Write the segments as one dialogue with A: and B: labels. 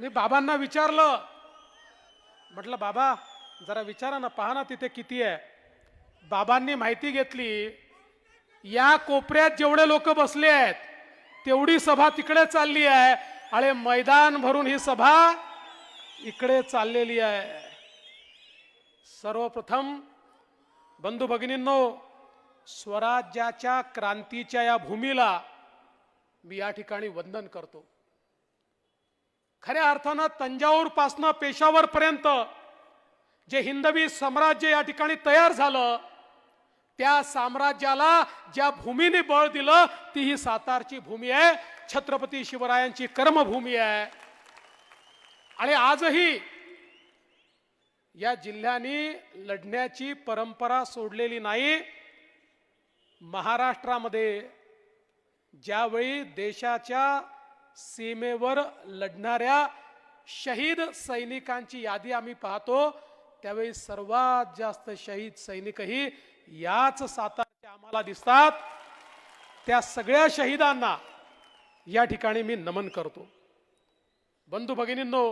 A: मी बाबांना विचारलं. म्हटलं बाबा जरा विचारा ना पहा ना तिथे किती आहे. बाबांनी माहिती घेतली या कोपऱ्यात जेवढे लोक बसले आहेत तेवढी सभा तिकडे चालली आहे. आणि मैदान भरून ही सभा इकडे चाललेली आहे. सर्वप्रथम बंधू भगिनींनो स्वराज्याच्या क्रांतीच्या या भूमीला मी या ठिकाणी वंदन करतो. खऱ्या अर्थानं तंजाऊर पेशावरपर्यंत जे हिंदवी साम्राज्य या ठिकाणी तयार झालं त्या साम्राज्याला ज्या भूमीने बळ दिलं ती ही सातारची भूमी आहे छत्रपती शिवरायांची कर्मभूमी आहे. आणि आजही या जिल्ह्यांनी लढण्याची परंपरा सोडलेली नाही. महाराष्ट्रामध्ये ज्यावेळी देशाच्या सीमेवर लढणाऱ्या शहीद सैनिकांची यादी आम्ही पाहतो. त्यावेळी सर्वात जास्त शहीद सैनिकही याच सातारचे आम्हाला दिसतात. त्या सगळ्या शहीदांना या ठिकाणी मी नमन करतो. बंधू भगिनींनो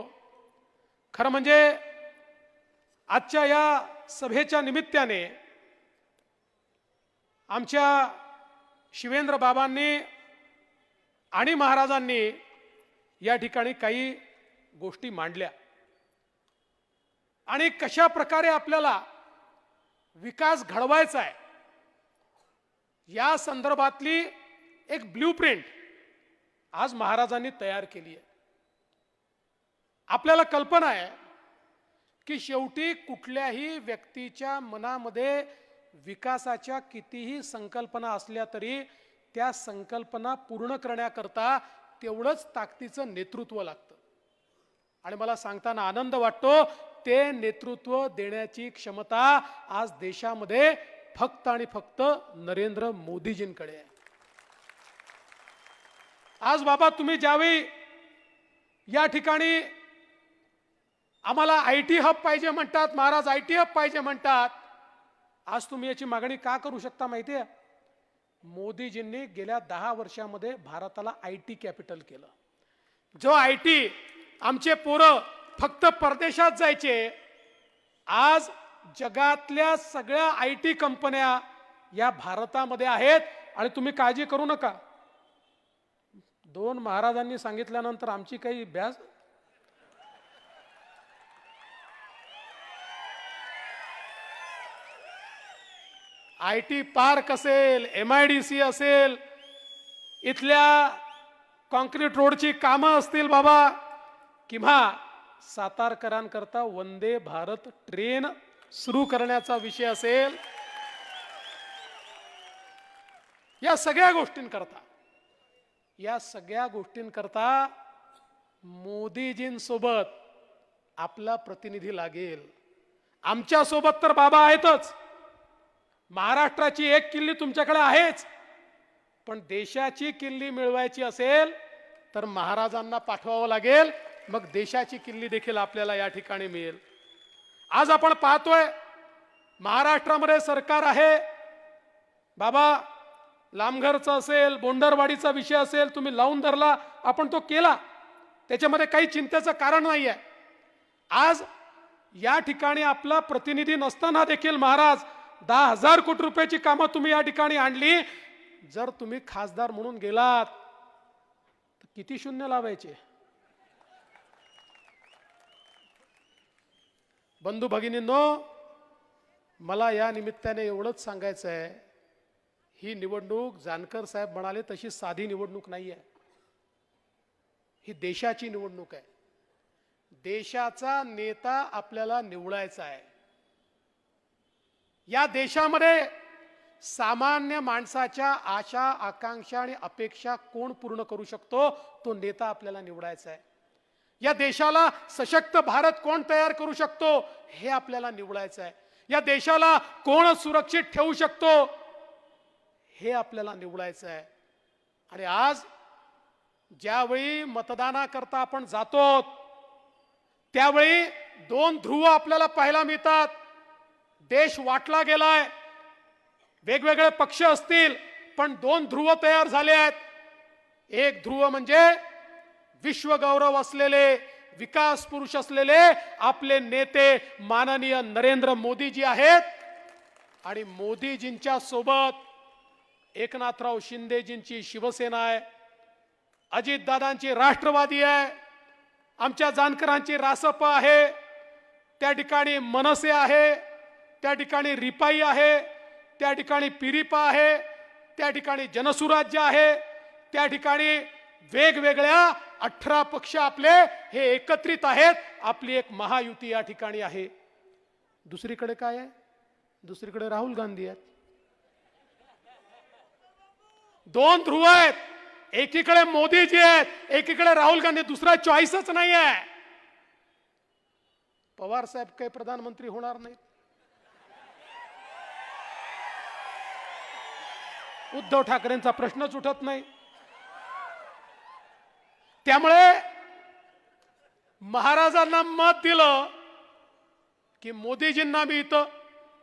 A: खरं म्हणजे आजच्या या सभेच्या निमित्ताने आमच्या शिवेंद्र बाबांनी आणि महाराजांनी या ठिकाणी काही गोष्टी मांडल्या. आणि कशा प्रकारे आपल्याला विकास घडवायचा आहे या संदर्भातली एक ब्ल्यू प्रिंट आज महाराजांनी तयार केली आहे. आपल्याला कल्पना आहे की शेवटी कुठल्याही व्यक्तीच्या मनामध्ये विकासाच्या कितीही संकल्पना असल्या तरी त्या संकल्पना पूर्ण करण्याकरता तेवढंच ताकदीचं नेतृत्व लागतं. आणि मला सांगताना आनंद वाटतो ते नेतृत्व देण्याची क्षमता आज देशामध्ये फक्त आणि फक्त नरेंद्र मोदीजींकडे आहे. आज बाबा तुम्ही ज्यावेळी या ठिकाणी आम्हाला आय टी हब पाहिजे म्हणतात महाराज आय टी हब पाहिजे म्हणतात आज तुम्ही याची मागणी का करू शकता माहिती आहे? मोदीजींनी गेल्या दहा वर्षामध्ये भारताला आय टी कॅपिटल केलं. जो आय टी आमचे पोरं फक्त परदेशात जायचे आज जगातल्या सगळ्या आय टी कंपन्या या भारतामध्ये आहेत आणि तुम्ही काळजी करू नका. दोन महाराजांनी सांगितल्यानंतर आमची काही भ्यास आय टी पार्क असेल एम आय डी सी असेल इथल्या कॉन्क्रीट रोडची कामं असतील बाबा. किंवा सातारकरांकरता वंदे भारत ट्रेन सुरू करण्याचा विषय असेल. या सगळ्या गोष्टींकरता या सगळ्या गोष्टींकरता मोदीजींसोबत आपला प्रतिनिधी लागेल. आमच्यासोबत तर बाबा आहेतच. महाराष्ट्राची एक किल्ली तुमच्याकडे आहेच. पण देशाची किल्ली मिळवायची असेल तर महाराजांना पाठवावं लागेल मग देशाची किल्ली देखील आपल्याला या ठिकाणी मिळेल. आज आपण पाहतोय महाराष्ट्रामध्ये सरकार आहे. बाबा लामघरचं असेल बोंडरवाडीचा विषय असेल तुम्ही लावून धरला आपण तो केला. त्याच्यामध्ये काही चिंतेचं कारण नाही आहे आज या ठिकाणी आपला प्रतिनिधी नसताना देखील महाराज दहा हजार कोटी रुपयाची कामं तुम्ही या ठिकाणी आणली. जर तुम्ही खासदार म्हणून गेलात तर किती शून्य लावायचे? बंधू भगिनींनो मला या निमित्ताने एवढंच सांगायचं आहे. ही निवडणूक जानकर साहेब म्हणाले तशी साधी निवडणूक नाही आहे ही देशाची निवडणूक आहे. देशाचा नेता आपल्याला निवडायचा आहे. या देशामध्ये सामान्य माणसाच्या आशा आकांक्षा आणि अपेक्षा कोण पूर्ण करू शकतो? तो नेता आपल्याला निवडायचा आहे. या देशाला सशक्त भारत कोण तयार करू शकतो? हे आपल्याला निवडायचं आहे. या देशाला कोण सुरक्षित ठेवू शकतो? हे आपल्याला निवडायचं आहे. आणि आज ज्यावेळी मतदानाकरता आपण जातो त्यावेळी दोन ध्रुव आपल्याला पाहायला मिळतात. देश वाटला गेलाय. वेगवेगळे पक्ष असतील पण दोन ध्रुव तयार झाले आहेत. एक ध्रुव म्हणजे विश्वगौरव असलेले विकास पुरुष असलेले आपले नेते माननीय नरेंद्र मोदीजी आहेत. आणि मोदीजींच्या सोबत एकनाथराव शिंदेजींची शिवसेना आहे. अजितदादांची राष्ट्रवादी आहे. आमच्या जानकरांची रासप आहे. त्या ठिकाणी मनसे आहे. त्या ठिकाणी रिपाई आहे त्या ठिकाणी पिरिपा आहे त्या ठिकाणी जनसुराज्य आहे त्या ठिकाणी वेगवेगळ्या अठरा पक्ष आपले हे एकत्रित आहेत. आपली एक महायुती या ठिकाणी आहे. दुसरीकडे काय आहे? दुसरीकडे राहुल गांधी आहेत. दोन ध्रुव आहेत. एकीकडे मोदीजी आहेत. एकीकडे राहुल गांधी. दुसरा चॉईसच नाही आहे पवार साहेब काही प्रधानमंत्री होणार नाहीत. उद्धव ठाकरेंचा प्रश्नच उठत नाही. त्यामुळे महाराजांना मत दिलं की मोदीजींना मी इथं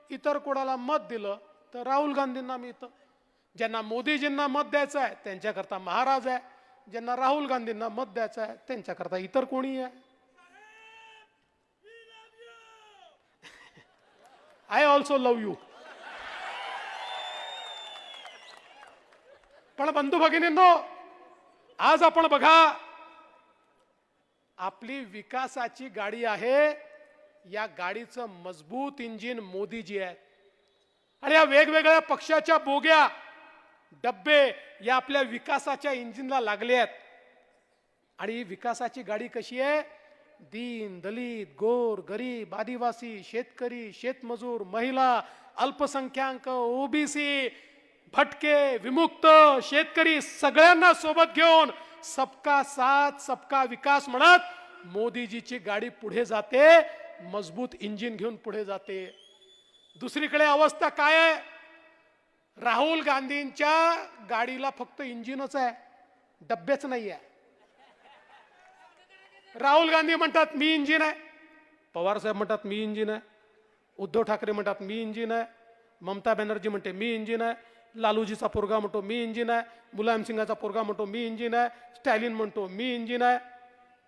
A: इतर कोणाला मत दिलं तर राहुल गांधींना मी इथं. ज्यांना मोदीजींना मत द्यायचं आहे त्यांच्याकरता महाराज आहे. ज्यांना राहुल गांधींना मत द्यायचं आहे त्यांच्याकरता इतर कोणी आहे. आय ऑल्सो लव यू पण बंधू भगिनींनो आज आपण बघा आपली विकासाची गाडी आहे या गाडीचं मजबूत इंजिन मोदीजी आहे. आणि या वेगवेगळ्या पक्षाच्या बोग्या डब्बे या आपल्या विकासाच्या इंजिनला लागले आहेत. आणि ही विकासाची गाडी कशी आहे? दीन दलित गोर गरीब आदिवासी शेतकरी शेतमजूर महिला अल्पसंख्याक ओबीसी भटके विमुक्त शेतकरी सगळ्यांना सोबत घेऊन सबका साथ सबका विकास म्हणत मोदीजीची गाडी पुढे जाते मजबूत इंजिन घेऊन पुढे जाते. दुसरीकडे अवस्था काय आहे? राहुल गांधींच्या गाडीला फक्त इंजिनच आहे डब्बेच नाही आहे. राहुल गांधी म्हणतात मी इंजिन आहे. पवार साहेब म्हणतात मी इंजिन आहे. उद्धव ठाकरे म्हणतात मी इंजिन आहे. ममता बॅनर्जी म्हणते मी इंजिन आहे. लालूजीचा पोरगा म्हणतो मी इंजिन आहे. मुलायमसिंगाचा पोरगा म्हणतो मी इंजिन आहे. स्टॅलिन म्हणतो मी इंजिन आहे.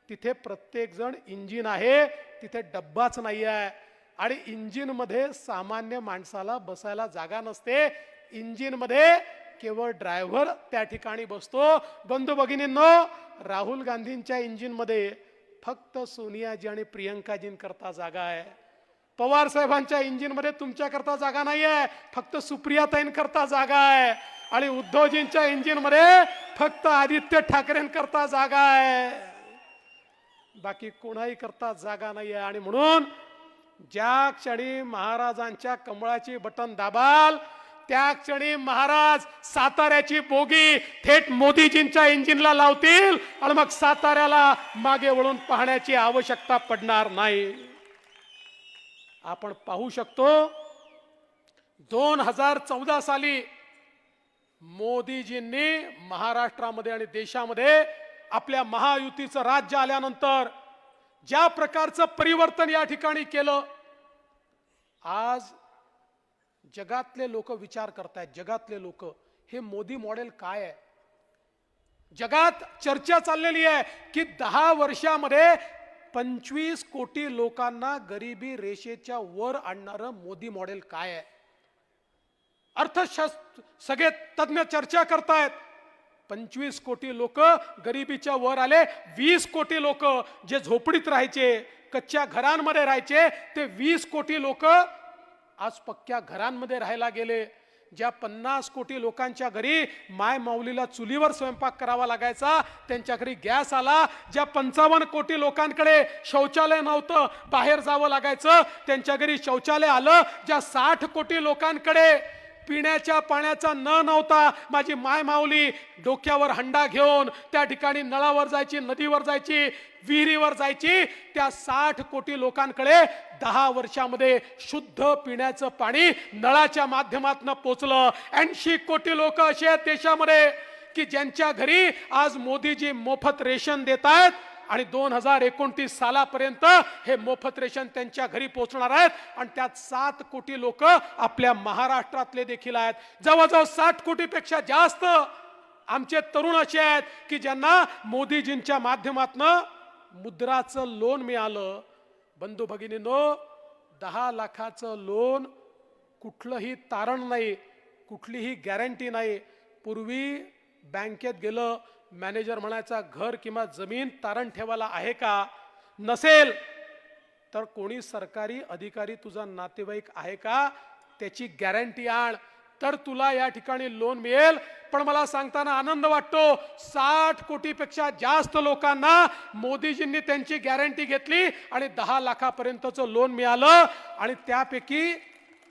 A: तिथे प्रत्येकजण इंजिन आहे. तिथे डब्बाच नाही आहे. आणि इंजिनमध्ये सामान्य माणसाला बसायला जागा नसते. इंजिनमध्ये केवळ ड्रायव्हर त्या ठिकाणी बसतो. बंधू भगिनींनो राहुल गांधींच्या इंजिनमध्ये फक्त सोनियाजी आणि प्रियंकाजींकरता जागा आहे. पवार साहेबांच्या इंजिनमध्ये तुमच्याकरता जागा नाही आहे फक्त सुप्रियाताईंकरता जागा आहे. आणि उद्धवजींच्या इंजिनमध्ये फक्त आदित्य ठाकरेंकरता जागा आहे. बाकी कोणाही करता जागा नाही आहे आणि म्हणून ज्या क्षणी महाराजांच्या कमळाची बटन दाबाल त्या क्षणी महाराज साताऱ्याची बोगी थेट मोदीजींच्या इंजिनला लावतील आणि मग साताऱ्याला मागे वळून पाहण्याची आवश्यकता पडणार नाही. आपण पाहू शकतो दोन हजार चौदा साली मोदीजींनी महाराष्ट्रामध्ये आणि देशामध्ये आपल्या महायुतीचं राज्य आल्यानंतर ज्या प्रकारचं परिवर्तन या ठिकाणी केलं आज जगातले लोक विचार करतायत जगातले लोक हे मोदी मॉडेल काय आहे? जगात चर्चा चाललेली आहे की दहा वर्षामध्ये पंचवीस कोटी लोकांना गरिबी रेषेच्या वर आणणारं मोदी मॉडेल काय आहे? अर्थशास्त्र सगळे तज्ज्ञ चर्चा करतायत. पंचवीस कोटी लोक गरिबीच्या वर आले वीस कोटी लोक जे झोपडीत राहायचे कच्च्या घरांमध्ये राहायचे ते वीस कोटी लोक आज पक्क्या घरांमध्ये राहायला गेले. ज्या पन्नास कोटी लोकांच्या घरी माय माऊलीला चुलीवर स्वयंपाक करावा लागायचा त्यांच्या घरी गॅस आला ज्या पंचावन्न कोटी लोकांकडे शौचालय नव्हतं बाहेर जावं लागायचं त्यांच्या घरी शौचालय आलं ज्या साठ कोटी लोकांकडे पिण्याच्या पाण्याचा न नव्हता माझी माय माऊली डोक्यावर हंडा घेऊन त्या ठिकाणी नळावर जायची नदीवर जायची विहिरीवर जायची त्या साठ कोटी लोकांकडे दहा वर्षामध्ये शुद्ध पिण्याचं पाणी नळाच्या माध्यमातून पोचलं. ऐंशी कोटी लोक असे आहेत देशामध्ये की ज्यांच्या घरी आज मोदीजी मोफत रेशन देत आहेत आणि दोन हजार एकोणतीस सालापर्यंत हे मोफत रेशन त्यांच्या घरी पोहोचणार आहेत. आणि त्यात सात कोटी लोक आपल्या महाराष्ट्रातले देखील आहेत. जवळजवळ साठ कोटीपेक्षा जास्त आमचे तरुण असे आहेत की ज्यांना मोदीजींच्या माध्यमातनं मुद्राचं लोन मिळालं. बंधू भगिनीनो दहा लाखाचं लोन कुठलंही तारण नाही कुठलीही गॅरंटी नाही. पूर्वी बँकेत गेलं मॅनेजर म्हणायचा घर किंवा जमीन तारण ठेवायला आहे का? नसेल. तर कोणी सरकारी अधिकारी तुझा नातेवाईक आहे का? त्याची गॅरंटी आण. तर तुला या ठिकाणी लोन मिळेल. पण मला सांगताना आनंद वाटतो साठ कोटीपेक्षा जास्त लोकांना मोदीजींनी त्यांची गॅरंटी घेतली आणि दहा लाखापर्यंतचं लोन मिळालं. आणि त्यापैकी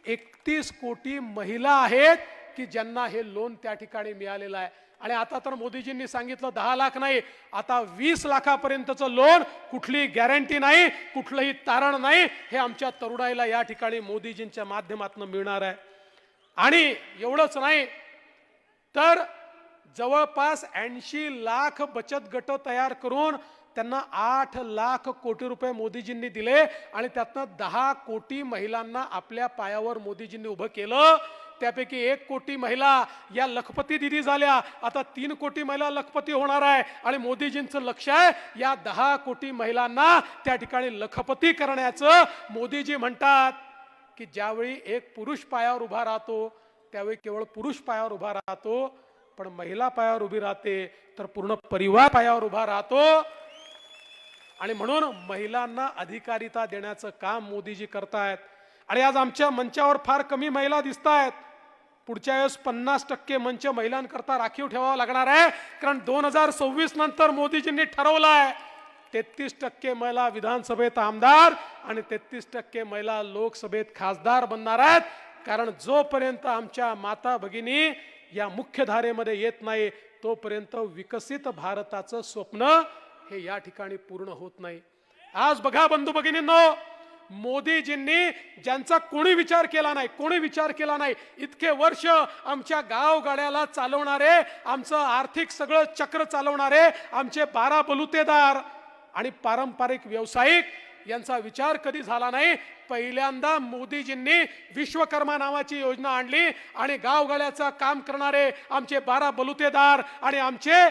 A: एकतीस कोटी महिला आहेत की ज्यांना हे लोन त्या ठिकाणी मिळालेलं आहे. आणि आता तर मोदीजींनी सांगितलं दहा लाख नाही आता वीस लाखापर्यंतचं लोन कुठली गॅरंटी नाही कुठलंही तारण नाही हे आमच्या तरुणाईला या ठिकाणी मोदीजींच्या माध्यमातून मिळणार आहे. आणि एवढंच नाही तर जवळपास ऐंशी लाख बचत गट तयार करून त्यांना आठ लाख कोटी रुपये मोदीजींनी दिले आणि त्यातनं दहा कोटी महिलांना आपल्या पायावर मोदीजींनी उभं केलं. त्यापैकी एक कोटी महिला या लखपती दिदी झाल्या. आता तीन कोटी महिला लखपती होणार आहे. आणि मोदीजींचं लक्ष आहे या दहा कोटी महिलांना त्या ठिकाणी लखपती करण्याचं. मोदीजी म्हणतात की ज्यावेळी एक पुरुष पायावर उभा राहतो त्यावेळी केवळ पुरुष पायावर उभा राहतो पण महिला पायावर उभी राहते तर पूर्ण परिवार पायावर उभा राहतो. आणि म्हणून महिलांना अधिकारिता देण्याचं काम मोदीजी करतायत. आणि आज आमच्या मंचावर फार कमी महिला दिसत आहेत पुढच्या वेळेस पन्नास टक्के मंच महिलांकरता राखीव ठेवावा लागणार आहे. कारण दोन हजार सव्वीस नंतर मोदीजींनी ठरवलं आहे तेहतीस टक्के महिला विधानसभेत आमदार आणि तेहतीस टक्के महिला लोकसभेत खासदार बनणार आहेत. कारण जोपर्यंत आमच्या माता भगिनी या मुख्यधारेमध्ये येत नाही तोपर्यंत विकसित भारताचं स्वप्न हे या ठिकाणी पूर्ण होत नाही. आज बघा बंधू भगिनींनो मोदीजींनी ज्यांचा कोणी विचार केला नाही कोणी विचार केला नाही इतके वर्ष आमच्या गावगाड्याला चालवणारे आमचं आर्थिक सगळं चक्र चालवणारे आमचे बारा बलुतेदार आणि पारंपरिक व्यावसायिक यांचा विचार कधी झाला नाही? पहिल्यांदा मोदीजींनी विश्वकर्मा नावाची योजना आणली आणि गावगाड्याचं काम करणारे आमचे बारा बलुतेदार आणि आमचे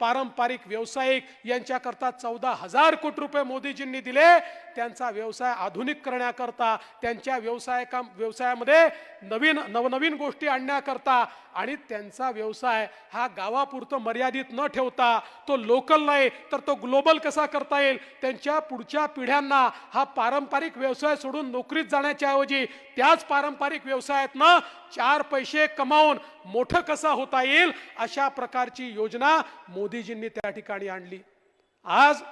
A: पारंपरिक व्यावसायिक यांच्याकरता चौदा हजार कोटी रुपये मोदीजींनी दिले. त्यांचा व्यवसाय आधुनिक करण्याकरता त्यांच्या व्यवसाय काम व्यवसायामध्ये नवीन नवनवीन गोष्टी आणण्याकरता आणि त्यांचा व्यवसाय हा गावापुरतं मर्यादित न ठेवता तो लोकल नाही तर तो ग्लोबल कसा करता येईल? त्यांच्या पुढच्या पिढ्यांना हा पारंपरिक व्यवसाय सोडून नोकरीत जाण्याच्या ऐवजी त्याच पारंपरिक व्यवसायातनं चार पैसे कमावून मोठं कसं होता येईल अशा प्रकारची योजना मोदीजींनी त्या ठिकाणी आणली. आज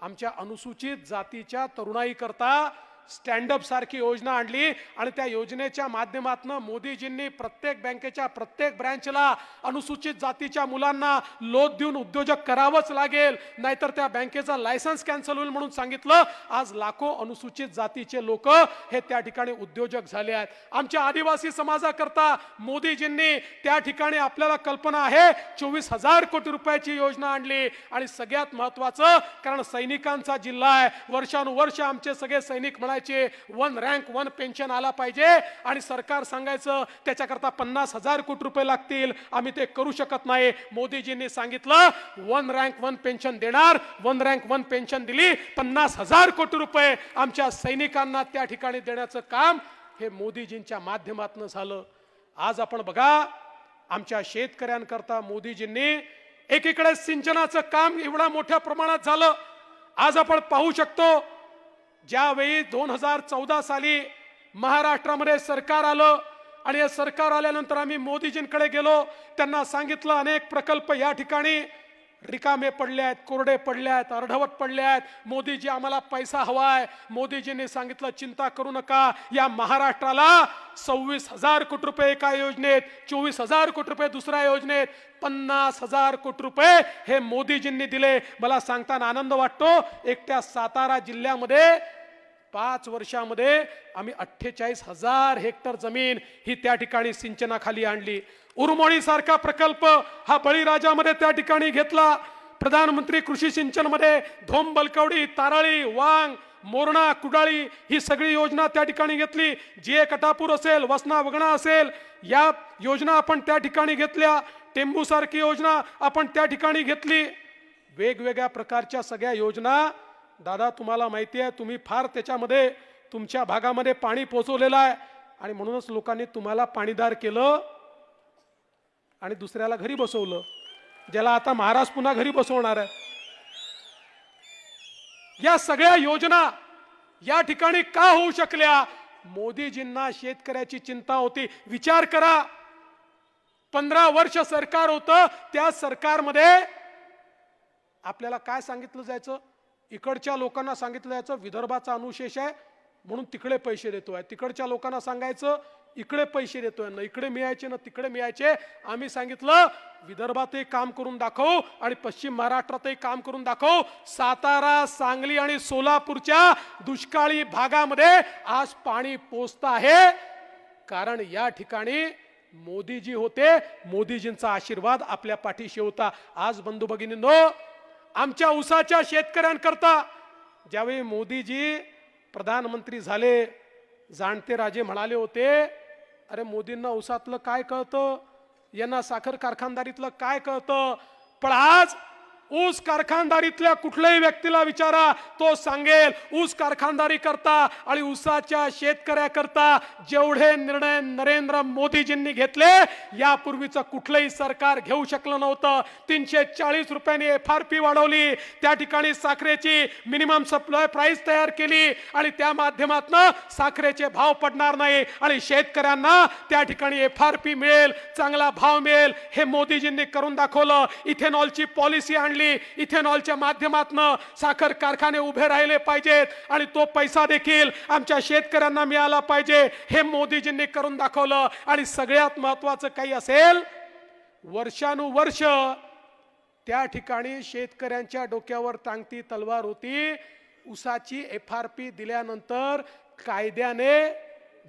A: आमच्या अनुसूचित जातीच्या तरुणाईकरता स्टँडअप सारखी योजना आणली आणि त्या योजनेच्या माध्यमातून मोदीजींनी प्रत्येक बँकेच्या प्रत्येक ब्रँचला अनुसूचित जातीच्या मुलांना लोन देऊन उद्योजक करावंच लागेल. नाहीतर त्या बँकेचा लायसन्स कॅन्सल होईल म्हणून सांगितलं. आज लाखो अनुसूचित जातीचे लोक हे त्या ठिकाणी उद्योजक झाले आहेत. आमच्या आदिवासी समाजाकरता मोदीजींनी त्या ठिकाणी आपल्याला कल्पना आहे. चोवीस हजार कोटी रुपयाची योजना आणली आणि सगळ्यात महत्वाचं कारण सैनिकांचा जिल्हा आहे. वर्षानुवर्ष आमचे सगळे सैनिक मिळायचे वन रँक वन पेन्शन आला पाहिजे. आणि सरकार सांगायचं त्याच्याकरता पन्नास हजार कोटी रुपये लागतील. आम्ही ते करू शकत नाही. मोदीजींनी सांगितलं वन रँक वन पेन्शन देणार. वन रँक वन पेन्शन दिली पन्नास हजार कोटी रुपये आमच्या सैनिकांना त्या ठिकाणी देण्याचं काम हे मोदीजींच्या माध्यमातून झालं. आज आपण बघा आमच्या शेतकऱ्यांकरता मोदीजींनी एकीकडे सिंचनाचं काम एवढ्या मोठ्या प्रमाणात झालं. आज आपण पाहू शकतो ज्यावेळी दोन हजार चौदा साली महाराष्ट्रामध्ये सरकार आलं आणि हे सरकार आल्यानंतर आम्ही मोदीजींकडे गेलो त्यांना सांगितलं अनेक प्रकल्प या ठिकाणी रिकामे पडले आहेत कोरडे पडले आहेत अर्धवट पडले आहेत. मोदीजी आम्हाला पैसा हवाय. मोदीजींनी सांगितलं चिंता करू नका. या महाराष्ट्राला सव्वीस हजार कोटी रुपये एका योजनेत चोवीस हजार कोटी रुपये दुसऱ्या योजनेत पन्नास हजार कोटी रुपये हे मोदीजींनी दिले. मला सांगताना आनंद वाटतो एकट्या सातारा जिल्ह्यामध्ये पाच वर्षामध्ये आम्ही अठ्ठेचाळीस हजार हेक्टर जमीन ही त्या ठिकाणी सिंचनाखाली आणली. उरमोणीसारखा प्रकल्प हा बळीराजामध्ये त्या ठिकाणी घेतला. प्रधानमंत्री कृषी सिंचनमध्ये धोम बलकवडी तारळी वांग मोरणा कुडाळी ही सगळी योजना त्या ठिकाणी घेतली. जे कटापूर असेल वसना वगणा असेल या योजना आपण त्या ठिकाणी घेतल्या. टेंबूसारखी योजना आपण त्या ठिकाणी घेतली. वेगवेगळ्या प्रकारच्या सगळ्या योजना दादा तुम्हाला माहिती आहे तुम्ही फार त्याच्यामध्ये तुमच्या भागामध्ये पाणी पोचवलेलं आहे. आणि म्हणूनच लोकांनी तुम्हाला पाणीदार केलं आणि दुसऱ्याला घरी बसवलं ज्याला आता महाराज पुन्हा घरी बसवणार आहे. या सगळ्या योजना या ठिकाणी का होऊ शकल्या? मोदीजींना शेतकऱ्याची चिंता होती. विचार करा. पंधरा वर्ष सरकार होतं त्या सरकारमध्ये आपल्याला काय सांगितलं जायचं? इकडच्या लोकांना सांगितलं याचं विदर्भाचा अनुशेष आहे म्हणून तिकडे पैसे देतोय तिकडच्या लोकांना सांगायचं इकडे पैसे देतोय ना इकडे मिळायचे ना तिकडे मिळायचे. आम्ही सांगितलं विदर्भातही काम करून दाखव आणि पश्चिम महाराष्ट्रातही काम करून दाखव. सातारा सांगली आणि सोलापूरच्या दुष्काळी भागामध्ये आज पाणी पोचत आहे. कारण या ठिकाणी मोदीजी होते. मोदीजींचा आशीर्वाद आपल्या पाठीशी होता. आज बंधू भगिनींनो आमच्या उसाच्या शेतकऱ्यांकरता ज्यावेळी मोदीजी प्रधानमंत्री झाले जाणते राजे म्हणाले होते अरे मोदींना उसातलं काय कळतं? यांना साखर कारखानदारीतलं काय कळतं? पण आज ऊस कारखानदारीतल्या कुठल्याही व्यक्तीला विचारा तो सांगेल ऊस कारखानदारी करता आणि ऊसाच्या शेतकऱ्याकरता जेवढे निर्णय नरेंद्र मोदीजींनी घेतले यापूर्वीचं कुठलंही सरकार घेऊ शकलं नव्हतं. तीनशे चाळीस रुपयांनी एफ आर पी वाढवली. त्या ठिकाणी साखरेची मिनिमम सप्लाय प्राईस तयार केली आणि त्या माध्यमातून साखरेचे भाव पडणार नाही आणि शेतकऱ्यांना त्या ठिकाणी एफ आर पी मिळेल चांगला भाव मिळेल हे मोदीजींनी करून दाखवलं. इथेनॉलची पॉलिसी आणली. इथेनॉलच्या माध्यमातनं साखर कारखाने उभे राहिले पाहिजेत आणि तो पैसा देखील आमच्या शेतकऱ्यांना मिळाला पाहिजे हे मोदीजींनी करून दाखवलं. आणि सगळ्यात महत्वाचं काही असेल वर्षानुवर्ष त्या ठिकाणी शेतकऱ्यांच्या डोक्यावर टांगती तलवार होती. उसाची एफ आर पी दिल्यानंतर कायद्याने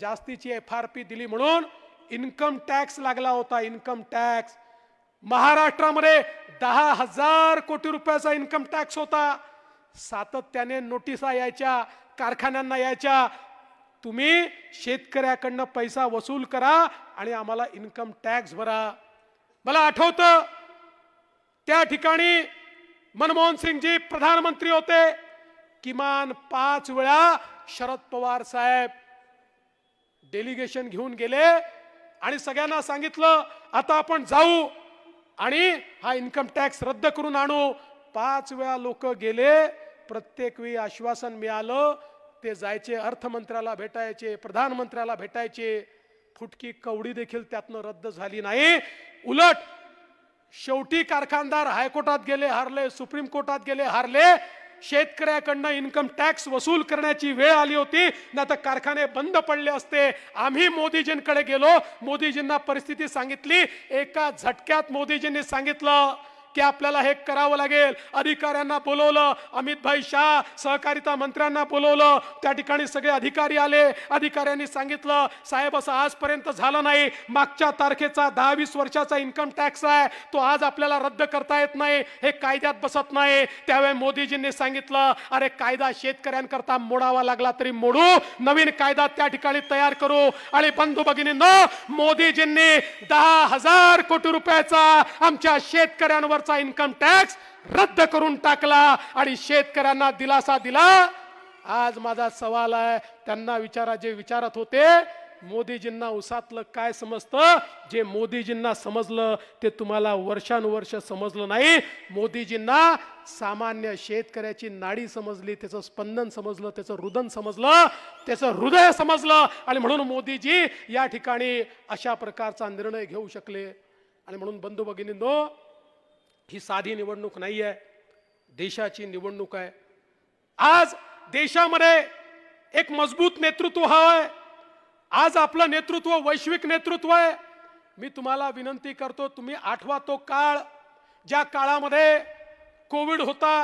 A: जास्तीची एफ आर पी दिली म्हणून इन्कम टॅक्स लागला होता. इन्कम टॅक्स महाराष्ट्रामध्ये दहा हजार कोटी रुपयाचा इन्कम टॅक्स होता. सातत्याने नोटिसा यायच्या कारखान्यांना यायच्या. तुम्ही शेतकऱ्याकडनं पैसा वसूल करा आणि आम्हाला इन्कम टॅक्स भरा. मला आठवतं त्या ठिकाणी मनमोहन सिंगजी प्रधानमंत्री होते. किमान पाच वेळा शरद पवार साहेब डेलिगेशन घेऊन गेले आणि सगळ्यांना सांगितलं आता आपण जाऊ. आणि हा इन्कम टॅक्स रद्द करून आणू. पाच वेळा लोक गेले प्रत्येक वेळी आश्वासन मिळालं ते जायचे अर्थमंत्र्याला भेटायचे प्रधानमंत्र्याला भेटायचे. फुटकी कवडी देखील त्यातनं रद्द झाली नाही. उलट शेवटी कारखानदार हायकोर्टात गेले हारले सुप्रीम कोर्टात गेले हारले. शेतकऱ्याकडनं इन्कम टॅक्स वसूल करण्याची वेळ आली होती. ना तर कारखाने बंद पडले असते. आम्ही मोदीजींकडे गेलो. मोदीजींना परिस्थिती सांगितली. एका झटक्यात मोदीजींनी सांगितलं की आपल्याला हे करावं लागेल. अधिकाऱ्यांना बोलवलं अमित भाई शाह सहकारिता मंत्र्यांना बोलवलं. त्या ठिकाणी सगळे अधिकारी आले. अधिकाऱ्यांनी सांगितलं साहेब असं आजपर्यंत झालं नाही. मागच्या तारखेचा दहा वीस वर्षाचा इन्कम टॅक्स आहे. तो आज आपल्याला रद्द करता येत नाही. हे कायद्यात बसत नाही. त्यावेळी मोदीजींनी सांगितलं अरे कायदा शेतकऱ्यांकरता मोडावा लागला तरी मोडू. नवीन कायदा त्या ठिकाणी तयार करू. आणि बंधू भगिनींनो मोदीजींनी दहा हजार कोटी रुपयाचा आमच्या शेतकऱ्यांवर शेतकऱ्यांवरचा इन्कम टॅक्स रद्द करून टाकला आणि शेतकऱ्यांना दिलासा दिला. आज माझा सवाल आहे त्यांना विचारा जे विचारत होते मोदीजींना उसातलं काय समजतं? जे मोदीजींना समजलं ते तुम्हाला वर्षानुवर्ष समजलं नाही. मोदीजींना सामान्य शेतकऱ्याची नाडी समजली त्याचं स्पंदन समजलं त्याचं रुदन समजलं त्याचं हृदय समजलं आणि म्हणून मोदीजी या ठिकाणी अशा प्रकारचा निर्णय घेऊ शकले. आणि म्हणून बंधू भगिनींनो ही साधी निवडणूक नाही आहे देशाची निवडणूक आहे. आज देशामध्ये एक मजबूत नेतृत्व हवंय. आज आपलं नेतृत्व वैश्विक नेतृत्व आहे. मी तुम्हाला विनंती करतो तुम्ही आठवा तो काळ ज्या काळामध्ये कोविड होता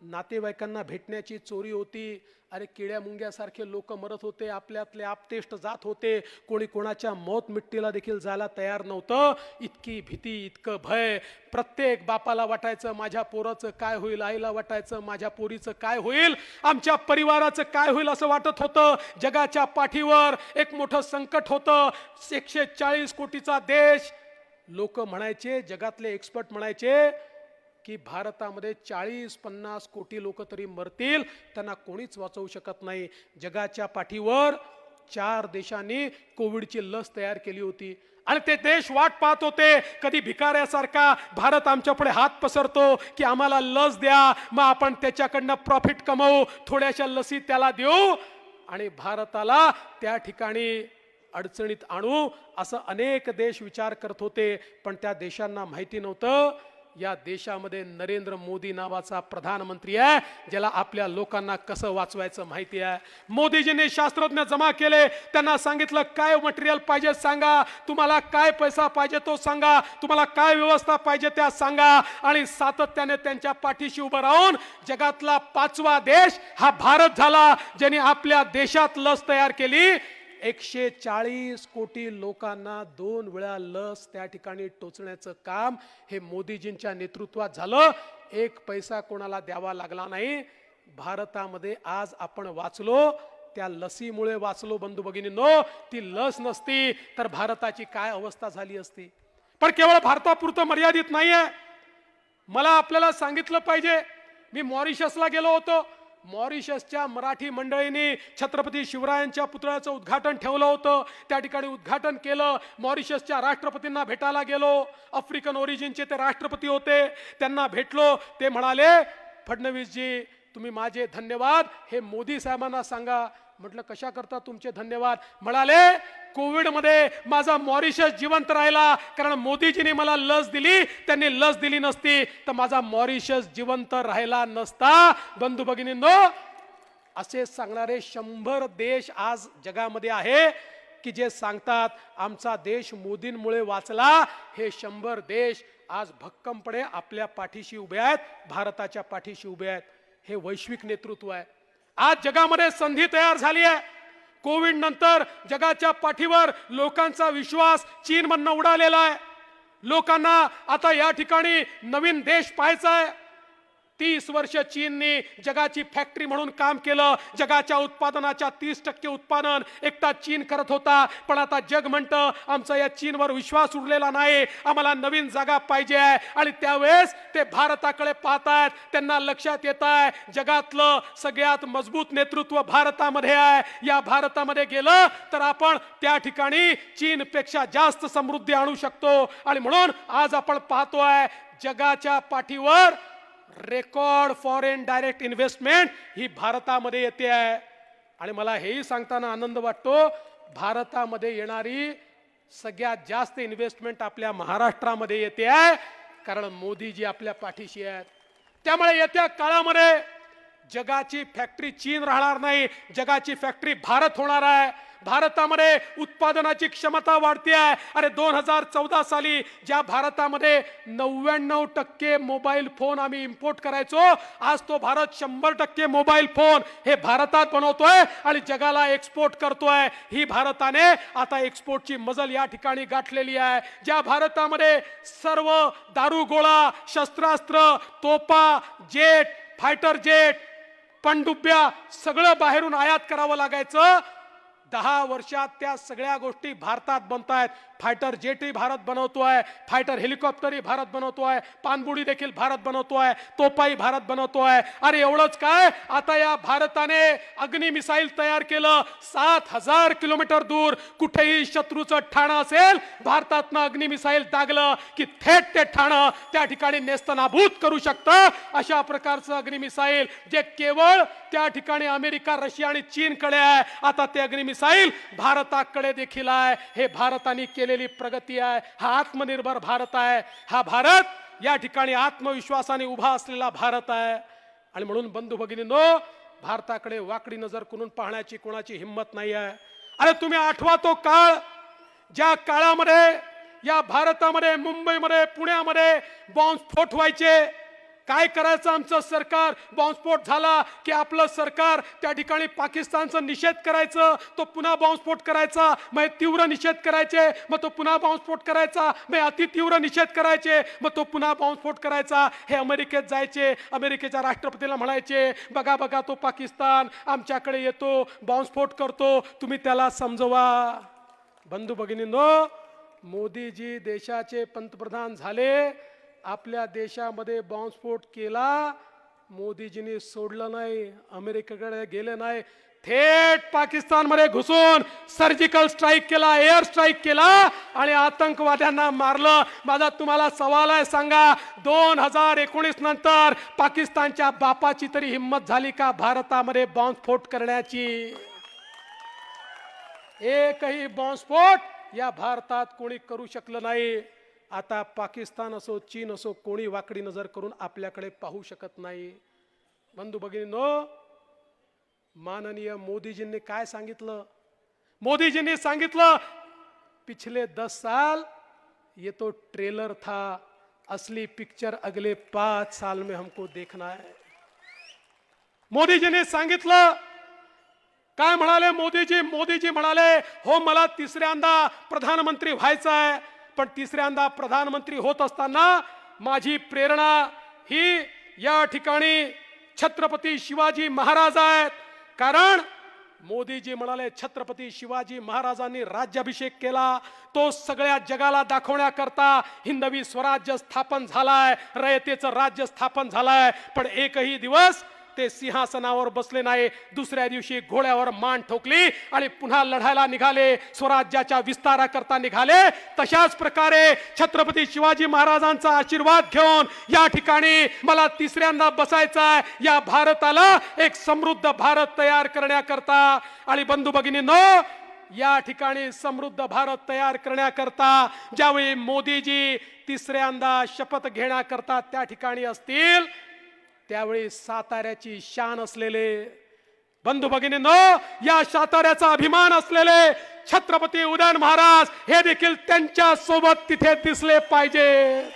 A: नातेवाईकांना भेटण्याची चोरी होती. अरे किड्या मुंग्यासारखे लोक मरत होते आपल्यातले आपतेष्ट जात होते. कोणी कोणाच्या मौत मिट्टीला देखील जायला तयार नव्हतं. इतकी भीती इतकं भय. प्रत्येक बापाला वाटायचं माझ्या पोराचं काय होईल? आईला वाटायचं माझ्या पोरीचं काय होईल? आमच्या परिवाराचं काय होईल? असं वाटत होतं. जगाच्या पाठीवर एक मोठं संकट होतं. एकशे चाळीस कोटीचा देश. लोक म्हणायचे जगातले एक्सपर्ट म्हणायचे की भारतामध्ये चाळीस पन्नास कोटी लोक तरी मरतील त्यांना कोणीच वाचवू शकत नाही. जगाच्या पाठीवर चार देशांनी कोविडची लस तयार केली होती. आणि ते देश वाट पाहत होते. कधी भिकाऱ्यासारखा भारत आमच्या पुढे हात पसरतो की आम्हाला लस द्या मग आपण त्याच्याकडनं प्रॉफिट कमवू थोड्याशा लसी त्याला देऊ आणि भारताला त्या ठिकाणी अडचणीत आणू असं अनेक देश विचार करत होते. पण त्या देशांना माहिती नव्हतं. या देशामध्ये नरेंद्र मोदी नावाचा प्रधानमंत्री आहे ज्याला आपल्या लोकांना कसं वाचवायचं माहिती आहे. मोदीजींनी शास्त्रज्ञ जमा केले त्यांना सांगितलं काय मटेरियल पाहिजे सांगा तुम्हाला काय पैसा पाहिजे तो सांगा तुम्हाला काय व्यवस्था पाहिजे त्या सांगा. आणि सातत्याने त्यांच्या पाठीशी उभं राहून जगातला पाचवा देश हा भारत झाला ज्याने आपल्या देशात लस तयार केली. एकशे चाळीस कोटी लोकांना दोन वेळा लस त्या ठिकाणी टोचण्याचं काम हे मोदीजींच्या नेतृत्वात झालं. एक पैसा कोणाला द्यावा लागला नाही. भारतामध्ये आज आपण वाचलो त्या लसीमुळे वाचलो बंधू भगिनींनो. ती लस नसती तर भारताची काय अवस्था झाली असती? पण केवळ भारतापुरतं मर्यादित नाहीये. मला आपल्याला सांगितलं पाहिजे. मी मॉरिशसला गेलो होतो. मॉरिशसच्या मराठी मंडळींनी छत्रपती शिवरायांच्या पुतळ्याचं उद्घाटन ठेवलं होतं. त्या ठिकाणी उद्घाटन केलं. मॉरिशसच्या राष्ट्रपतींना भेटायला गेलो. आफ्रिकन ओरिजिनचे ते राष्ट्रपती होते. त्यांना भेटलो. ते म्हणाले फडणवीसजी तुम्ही माझे धन्यवाद. हे मोदी साहेबांना सांगा. म्हटलं कशा करता तुमचे धन्यवाद? म्हणाले कोविडमध्ये माझा मॉरिशस जिवंत राहिला कारण मोदीजींनी मला लस दिली. त्यांनी लस दिली नसती तर माझा मॉरिशस जिवंत राहिला नसता. बंधू भगिनींनो असे सांगणारे शंभर देश आज जगामध्ये आहे की जे सांगतात आमचा देश मोदींमुळे वाचला. हे शंभर देश आज भक्कमपणे आपल्या पाठीशी उभे आहेत भारताच्या पाठीशी उभे आहेत. हे वैश्विक नेतृत्व आहे. आज जगामध्ये संधी तयार झाली आहे. कोविड नंतर जगाच्या पाठीवर लोकांचा विश्वास चीनमधनं उडालेला आहे. लोकांना आता या ठिकाणी नवीन देश पाहायचा आहे. तीस वर्ष चीनने जगाची फॅक्टरी म्हणून काम केलं. जगाच्या उत्पादनाच्या तीस टक्के उत्पादन एकटा चीन करत होता. पण आता जग म्हणतं आमचा या चीनवर विश्वास उरलेला नाही. आम्हाला नवीन जागा पाहिजे आहे. आणि त्यावेळेस ते भारताकडे पाहतायत. त्यांना लक्षात येत आहे जगातलं सगळ्यात मजबूत नेतृत्व भारतामध्ये आहे. या भारतामध्ये गेलं तर आपण त्या ठिकाणी चीनपेक्षा जास्त समृद्धी आणू शकतो. आणि म्हणून आज आपण पाहतोय जगाच्या पाठीवर रेकॉर्ड फॉरेन डायरेक्ट इन्व्हेस्टमेंट ही भारतामध्ये येते आहे. आणि मला हेही सांगताना आनंद वाटतो भारतामध्ये येणारी सगळ्यात जास्त इन्व्हेस्टमेंट आपल्या महाराष्ट्रामध्ये येते आहे. कारण मोदीजी आपल्या पाठीशी आहेत. त्यामुळे येत्या काळामध्ये जगाची फॅक्टरी चीन राहणार नाही जगाची फॅक्टरी भारत होणार आहे. भारतामध्ये उत्पादनाची क्षमता वाढते आहे. अरे दोन हजार चौदा साली ज्या भारतामध्ये नव्याण्णव टक्के मोबाईल फोन आम्ही इम्पोर्ट करायचो आज तो भारत शंभर टक्के मोबाईल फोन हे भारतात बनवतोय आणि जगाला एक्सपोर्ट करतोय. ही भारताने आता एक्सपोर्टची मजल या ठिकाणी गाठलेली आहे. ज्या भारतामध्ये सर्व दारुगोळा शस्त्रास्त्र तोपा जेट फायटर जेट पणडुब्या सगळं बाहेरून आयात करावं लागायचं. दहा वर्षात त्या सगळ्या गोष्टी भारतात बनतायत. फायटर जेटही भारत बनवतोय फायटर हेलिकॉप्टरही भारत बनवतोय पानबुडी देखील भारत बनवतोय तोपाई भारत बनवतोय अरे एवढंच काय? आता या भारताने अग्निमिसाईल तयार केलं. सात हजार किलोमीटर दूर कुठेही शत्रूचं ठाणं असेल भारतातनं अग्निमिसाईल दागलं की थेट ते ठाणं त्या ठिकाणी नेस्तनाभूत करू शकतं. अशा प्रकारचं अग्निमिसाईल जे केवळ त्या ठिकाणी अमेरिका रशिया आणि चीनकडे आहे. आता ते अग्निमिसाईल मिसाईल भारताकडे देखील आहे. हे भारताने केलेली प्रगती आहे. हा आत्मनिर्भर भारत आहे. हा भारत या ठिकाणी आत्मविश्वासाने उभा असलेला भारत आहे. आणि म्हणून बंधू भगिनींनो भारताकडे वाकडी नजर करून पाहण्याची कोणाची हिंमत नाही आहे. अरे तुम्ही आठवा तो काळ ज्या काळामध्ये या भारतामध्ये मुंबईमध्ये पुण्यामध्ये बॉम्बस्फोट व्हायचे काय करायचं आमचं सरकार? बॉम्बस्फोट झाला की आपलं सरकार त्या ठिकाणी पाकिस्तानचा निषेध करायचं? तो पुन्हा बॉम्बस्फोट करायचा? मग तीव्र निषेध करायचे? मग तो पुन्हा बॉम्बस्फोट करायचा? मग अतितीव्र निषेध करायचे? मग तो पुन्हा बॉम्बस्फोट करायचा? हे अमेरिकेत जायचे अमेरिकेच्या राष्ट्रपतीला म्हणायचे बघा बघा तो पाकिस्तान आमच्याकडे येतो बॉम्बस्फोट करतो तुम्ही त्याला समजवा. बंधू भगिनींनो मोदीजी देशाचे पंतप्रधान झाले. आपल्या देशामध्ये बॉम्बस्फोट केला मोदीजींनी सोडलं नाही अमेरिकेकडे गेले नाही. थेट पाकिस्तानमध्ये घुसून सर्जिकल स्ट्राईक केला एअर स्ट्राईक केला आणि आतंकवाद्यांना मारलं. माझा तुम्हाला सवाल आहे सांगा दोन हजार एकोणीस नंतर पाकिस्तानच्या बापाची तरी हिंमत झाली का भारतामध्ये बॉम्बस्फोट करण्याची? एकही बॉम्बस्फोट या भारतात कोणी करू शकलं नाही. आता पाकिस्तान असो चीन असो कोणी वाकडी नजर करून आपल्याकडे पाहू शकत नाही. बंधू भगिनीनो माननीय मोदीजींनी काय सांगितलं? मोदीजींनी सांगितलं पिछले दस साल ये तो ट्रेलर था असली पिक्चर अगले पाच साल में हमको देखना है। मोदीजींनी सांगितलं काय म्हणाले मोदीजी? मोदीजी म्हणाले हो मला तिसऱ्यांदा प्रधानमंत्री व्हायचं आहे. पण तिसऱ्यांदा प्रधानमंत्री होत असताना माझी प्रेरणा ही या ठिकाणी छत्रपती शिवाजी महाराज आहेत. कारण मोदीजी म्हणाले छत्रपती शिवाजी महाराजांनी राज्याभिषेक केला. तो सगळ्या जगाला दाखवण्याकरता हिंदवी स्वराज्य स्थापन झालाय. रयतेचं राज्य स्थापन झालंय. पण एकही दिवस ते सिंहासनावर बसले नाही. दुसऱ्या दिवशी घोड्यावर मान ठोकली आणि पुन्हा लढायला निघाले. स्वराज्याच्या विस्ताराकरता निघाले. तशाच प्रकारे छत्रपती शिवाजी महाराजांचा आशीर्वाद घेऊन या ठिकाणी मला तिसऱ्यांदा बसायचा आहे. या भारताला एक समृद्ध भारत तयार करण्याकरता. आणि बंधू भगिनींनो या ठिकाणी समृद्ध भारत तयार करण्याकरता ज्यावेळी मोदीजी तिसऱ्यांदा शपथ घेण्याकरता त्या ठिकाणी असतील त्यावेळी साताऱ्याची शान असलेले बंधू भगिनींनो या साताऱ्याचा अभिमान असलेले छत्रपती उदयन महाराज हे देखील त्यांच्यासोबत तिथे दिसले पाहिजे.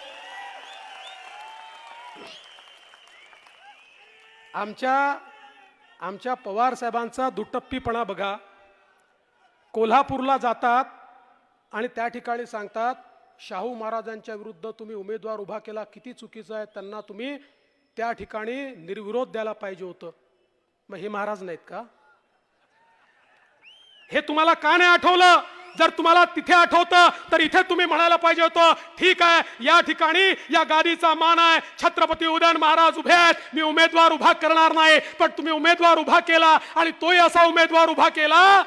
A: आमच्या आमच्या पवार साहेबांचा दुटप्पीपणा बघा. कोल्हापूरला जातात आणि त्या ठिकाणी सांगतात शाहू महाराजांच्या विरुद्ध तुम्ही उमेदवार उभा केला किती चुकीचं आहे त्यांना तुम्ही त्या ठिकाणी निर्विरोध द्यायला पाहिजे होतं. मग हे महाराज नाहीत का? हे तुम्हाला का नाही आठवलं? जर तुम्हाला तिथे आठवतं तर इथे तुम्ही म्हणायला पाहिजे होतं ठीक आहे या ठिकाणी या गादीचा मान आहे. छत्रपती उदयन महाराज उभे आहेत. मी उमेदवार उभा करणार नाही पण तुम्ही उमेदवार उभा केला आणि तोही असा उमेदवार उभा केला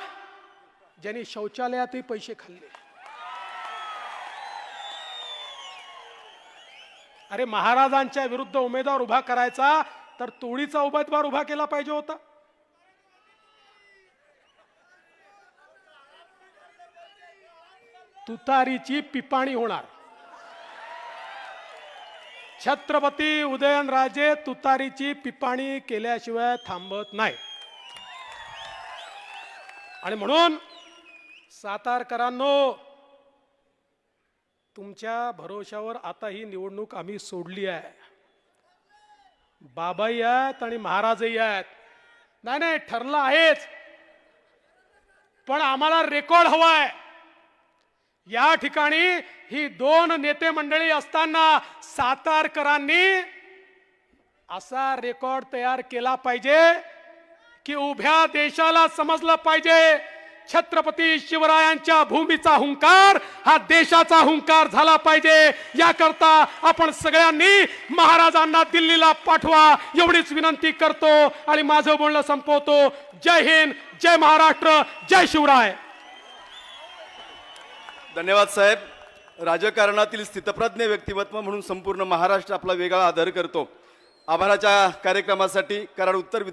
A: ज्यांनी शौचालयातही पैसे खाल्ले. अरे महाराजांच्या विरुद्ध उमेदवार उभा करायचा तर तोडीचा उमेदवार उभा केला पाहिजे होता. तुतारीची पिपाणी होणार. छत्रपती उदयनराजे तुतारीची पिपाणी केल्याशिवाय थांबत नाही. आणि म्हणून सातारकरांनो तुमच्या भरोशावर आता ही निवडणूक आम्ही सोडली आहे. बाबाही आहेत आणि महाराजही आहेत. नाही नाही ठरलं आहेच. पण आम्हाला रेकॉर्ड हवाय. या ठिकाणी ही दोन नेते मंडळी असताना सातारकरांनी असा रेकॉर्ड तयार केला पाहिजे की उभ्या देशाला समजलं पाहिजे. छत्रपती शिवरायांच्या भूमीचा हुंकार हा देशाचा हुंकार झाला पाहिजे. याकरता आपण सगळ्यांनी महाराजांना दिल्लीला पाठवा एवढीच विनंती करतो आणि माझं बोलणं संपवतो. जय हिंद जय महाराष्ट्र जय शिवराय.
B: धन्यवाद साहेब. राजकारणातील स्थितप्रज्ञ व्यक्तिमत्व म्हणून संपूर्ण महाराष्ट्र आपला वेगळा आदर करतो. आभाराच्या कार्यक्रमासाठी कराड उत्तर विधान